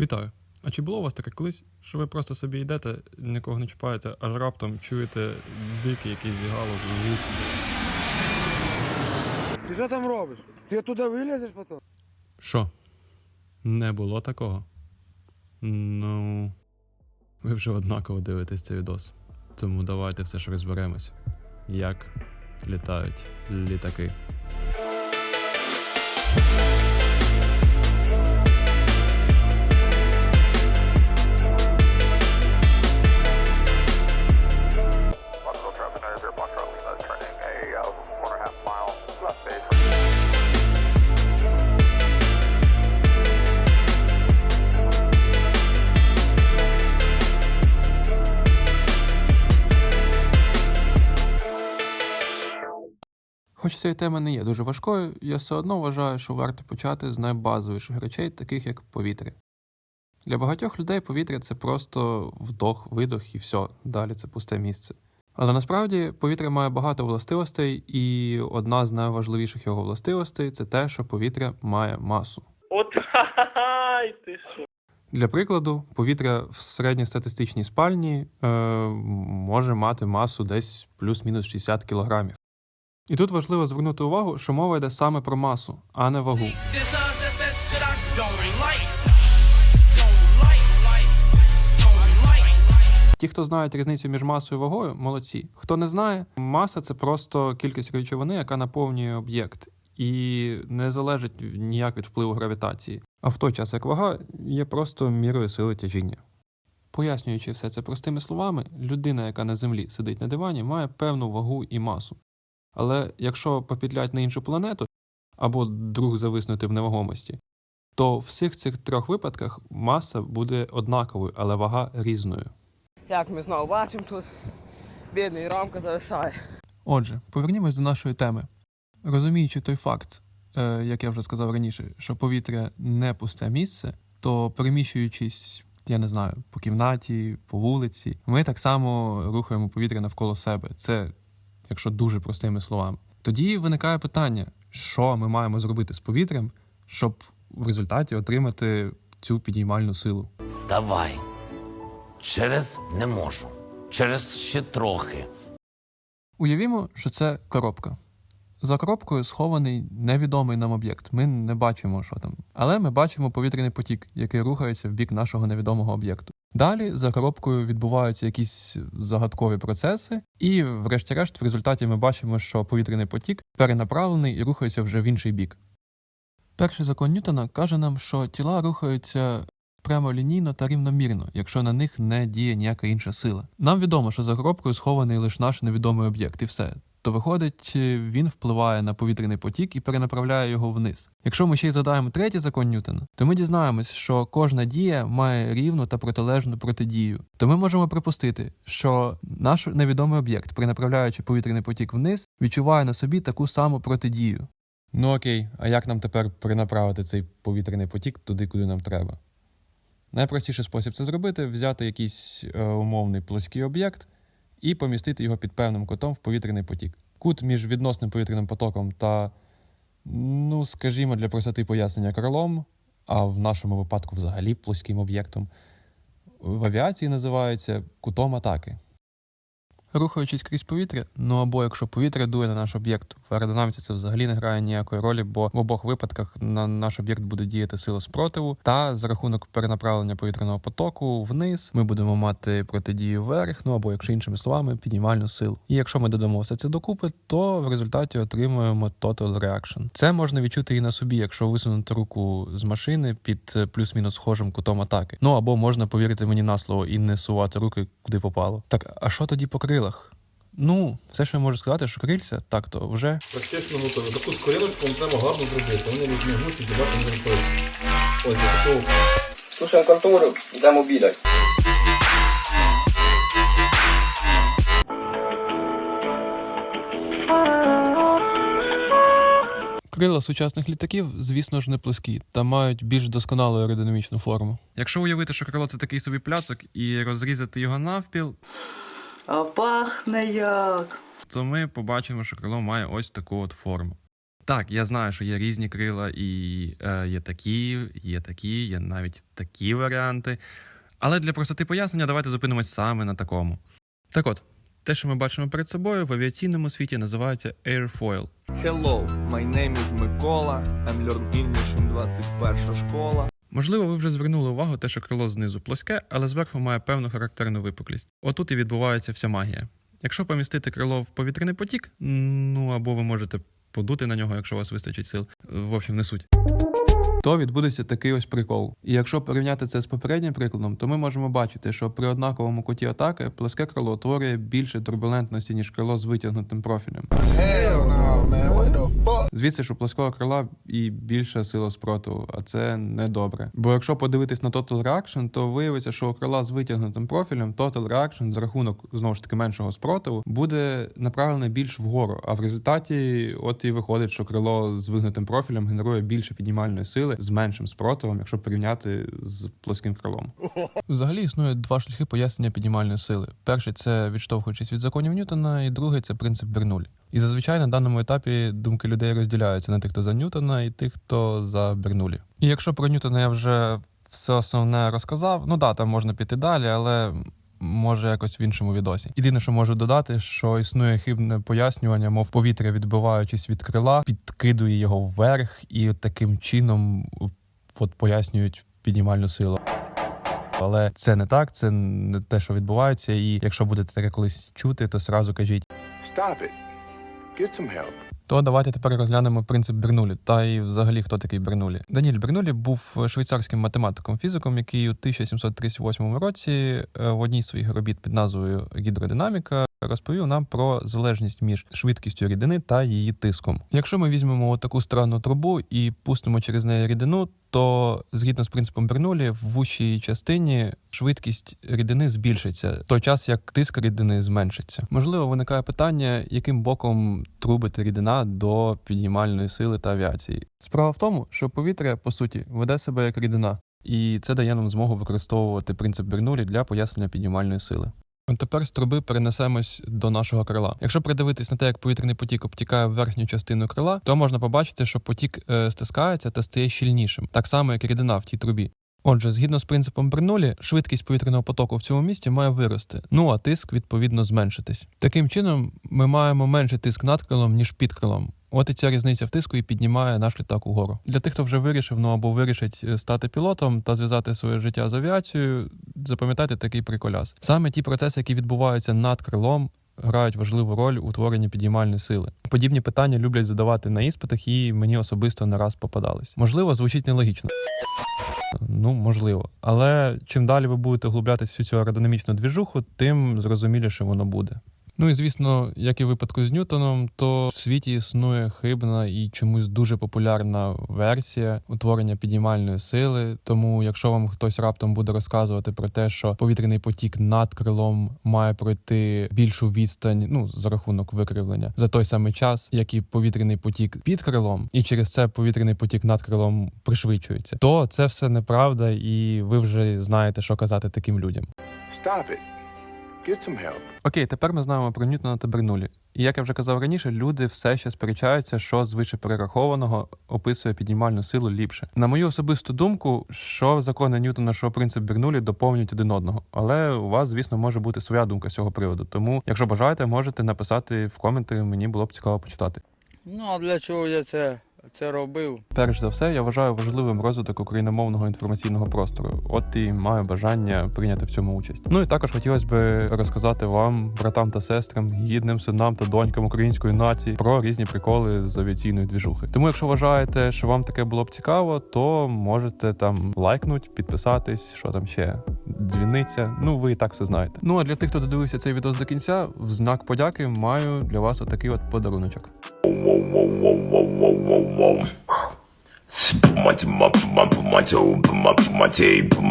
Вітаю. А чи було у вас таке колись, що ви просто собі йдете, нікого не чіпаєте, аж раптом чуєте дикий якийсь галас звук? Ти що там робиш? Ти туди вилізеш потім? Що? Не було такого? Ну. Ви вже однаково дивитесь цей відос. Тому давайте все ж розберемось. Як літають літаки. Хоч ця тема не є дуже важкою, я все одно вважаю, що варто почати з найбазовіших речей, таких як повітря. Для багатьох людей повітря це просто вдох, видох і все, далі це пусте місце. Але насправді повітря має багато властивостей, і одна з найважливіших його властивостей це те, що повітря має масу. От ти що? Для прикладу, повітря в середньостатистичній спальні е, може мати масу десь плюс-мінус 60 кг. І тут важливо звернути увагу, що мова йде саме про масу, а не вагу. Ті, хто знають різницю між масою і вагою, молодці. Хто не знає, маса це просто кількість речовини, яка наповнює об'єкт, і не залежить ніяк від впливу гравітації. А в той час як вага є просто мірою сили тяжіння. Пояснюючи все це простими словами, людина, яка на землі сидить на дивані, має певну вагу і масу. Але якщо попідлять на іншу планету або друг зависнути в невагомості, то в всіх цих трьох випадках маса буде однаковою, але вага різною. Як ми знову бачимо тут, бідний Ромко зависає. Отже, повернімось до нашої теми. Розуміючи той факт, е, як я вже сказав раніше, що повітря не пусте місце, то переміщуючись, я не знаю, по кімнаті, по вулиці, ми так само рухаємо повітря навколо себе. Це якщо дуже простими словами. Тоді виникає питання, що ми маємо зробити з повітрям, щоб в результаті отримати цю підіймальну силу. Вставай. Через не можу. Через ще трохи. Уявімо, що це коробка. За коробкою схований невідомий нам об'єкт. Ми не бачимо, що там. Але ми бачимо повітряний потік, який рухається в бік нашого невідомого об'єкту. Далі за коробкою відбуваються якісь загадкові процеси, і, врешті-решт, в результаті ми бачимо, що повітряний потік перенаправлений і рухається вже в інший бік. Перший закон Ньютона каже нам, що тіла рухаються прямолінійно та рівномірно, якщо на них не діє ніяка інша сила. Нам відомо, що за коробкою схований лише наш невідомий об'єкт, і все. То виходить, е, він впливає на повітряний потік і перенаправляє його вниз. Якщо ми ще й задаємо третій закон Ньютона, то ми дізнаємось, що кожна дія має рівну та протилежну протидію. То ми можемо припустити, що наш невідомий об'єкт, перенаправляючи повітряний потік вниз, відчуває на собі таку саму протидію. Ну окей, а як нам тепер перенаправити цей повітряний потік туди, куди нам треба? Найпростіший спосіб це зробити взяти якийсь е, умовний плоский об'єкт і помістити його під певним кутом в повітряний потік. Кут між відносним повітряним потоком та, ну, скажімо, для простоти пояснення крилом, а в нашому випадку взагалі плоским об'єктом, в авіації називається кутом атаки. Рухаючись крізь повітря, ну або якщо повітря дує на наш об'єкт, в аеродинаміці це взагалі не грає ніякої ролі, бо в обох випадках на наш об'єкт буде діяти сила спротиву, та за рахунок перенаправлення повітряного потоку вниз ми будемо мати протидію вверх, ну або якщо іншими словами, піднімальну силу. І якщо ми додамо все це докупи, то в результаті отримуємо total reaction. Це можна відчути і на собі, якщо висунути руку з машини під е, плюс-мінус схожим кутом атаки. Ну або можна повірити мені на слово і не сувати руки куди попало. Так, а що тоді по крилах? Ну, все, що я можу сказати, що крильця, так то вже Практично готові. Таку скоріночку вам треба гарно зробити. Вони не гусі дебати не зробити. Ось такого Слушаємо контору, йдемо обідати. крила сучасних літаків, звісно ж, не плоскі та мають більш досконалу аеродинамічну форму. Якщо уявити, що крило це такий собі пляцок, і розрізати його навпіл, А пахне як. то ми побачимо, що крило має ось таку от форму. Так, я знаю, що є різні крила, і е, є такі, є такі, є навіть такі варіанти. Але для простоти пояснення давайте зупинимось саме на такому. Так от, те, що ми бачимо перед собою, в авіаційному світі називається airfoil. Hello, my name is Микола. I'm learn English in 21 школа. Можливо, ви вже звернули увагу те, що крило знизу плоске, але зверху має певну характерну випуклість. Отут і відбувається вся магія. Якщо помістити крило в повітряний потік, ну або ви можете подути на нього, якщо у вас вистачить сил. В общем, не суть. то відбудеться такий ось прикол. І якщо порівняти це з попереднім прикладом, то ми можемо бачити, що при однаковому куті атаки плоске крило утворює більше турбулентності, ніж крило з витягнутим профілем. Звідси у плоского крила і більша сила спротиву, а це не добре. Бо якщо подивитись на Total Reaction, то виявиться, що у крила з витягнутим профілем Total Reaction за рахунок знову ж таки меншого спротиву буде направлене більш вгору. А в результаті, от і виходить, що крило з вигнутим профілем генерує більше піднімальної сили з меншим спротивом, якщо порівняти з плоским крилом. Взагалі існує два шляхи пояснення піднімальної сили. Перший це відштовхуючись від законів Ньютона, і другий це принцип Бернулі. І зазвичай на даному етапі думки людей розділяються на тих, хто за Ньютона, і тих, хто за Бернулі. І якщо про Ньютона я вже все основне розказав, ну да, там можна піти далі, але може якось в іншому відосі. Єдине, що можу додати, що існує хибне пояснювання, мов повітря, відбиваючись від крила, підкидує його вверх, і таким чином от пояснюють піднімальну силу. Але це не так, це не те, що відбувається. І якщо будете таке колись чути, то сразу кажіть. Stop it. Get some help. То давайте тепер розглянемо принцип Бернулі та і взагалі хто такий Бернулі. Даніель Бернулі був швейцарським математиком фізиком, який у 1738 році е, в одній своїх робіт під назвою Гідродинаміка розповів нам про залежність між швидкістю рідини та її тиском. Якщо ми візьмемо таку странну трубу і пустимо через неї рідину, то згідно з принципом Бернулі, в вущій частині швидкість рідини збільшиться, в той час як тиск рідини зменшиться. Можливо, виникає питання, яким боком трубити рідина до підіймальної сили та авіації. Справа в тому, що повітря по суті веде себе як рідина, і це дає нам змогу використовувати принцип Бернулі для пояснення підіймальної сили. От Тепер з труби перенесемось до нашого крила. Якщо придивитись на те, як повітряний потік обтікає в верхню частину крила, то можна побачити, що потік е, стискається та стає щільнішим, так само як і рідина в тій трубі. Отже, згідно з принципом Бернулі, швидкість повітряного потоку в цьому місці має вирости, ну а тиск відповідно зменшитись. Таким чином, ми маємо менший тиск над крилом, ніж під крилом. От і ця різниця в тиску і піднімає наш літак угору. Для тих, хто вже вирішив, ну або вирішить е, стати пілотом та зв'язати своє життя з авіацією, запам'ятайте такий приколяс. Саме ті процеси, які відбуваються над крилом. Грають важливу роль у творенні підіймальної сили. Подібні питання люблять задавати на іспитах, і мені особисто не раз попадались. Можливо, звучить нелогічно. Ну, можливо. Але чим далі ви будете углублятись всю цю аеродинамічну двіжуху, тим зрозуміліше воно буде. Ну і звісно, як і в випадку з Ньютоном, то в світі існує хибна і чомусь дуже популярна версія утворення підіймальної сили. Тому, якщо вам хтось раптом буде розказувати про те, що повітряний потік над крилом має пройти більшу відстань, ну за рахунок викривлення, за той самий час, як і повітряний потік під крилом, і через це повітряний потік над крилом пришвидшується, то це все неправда, і ви вже знаєте, що казати таким людям. Stop it. Get some help. Окей, тепер ми знаємо про Ньютона та Бернулі. І як я вже казав раніше, люди все ще сперечаються, що з вище перерахованого описує піднімальну силу ліпше. На мою особисту думку, що закони Ньютона, що принцип Бернулі доповнюють один одного. Але у вас, звісно, може бути своя думка з цього приводу. Тому, якщо бажаєте, можете написати в коменти. Мені було б цікаво почитати. Ну а для чого я це, це робив? Перш за все, я вважаю важливим розвиток україномовного інформаційного простору. От і маю бажання прийняти в цьому участь. Ну і також хотілося би розказати вам, братам та сестрам, гідним синам та донькам української нації про різні приколи з авіаційної двіжухи. Тому, якщо вважаєте, що вам таке було б цікаво, то можете там лайкнуть, підписатись, що там ще. Дзвіниця, ну ви і так все знаєте. Ну а для тих, хто додивився цей відео до кінця, в знак подяки маю для вас отакий от подаруночок. Put my, put my, put my toe, put my, put my tape, put my.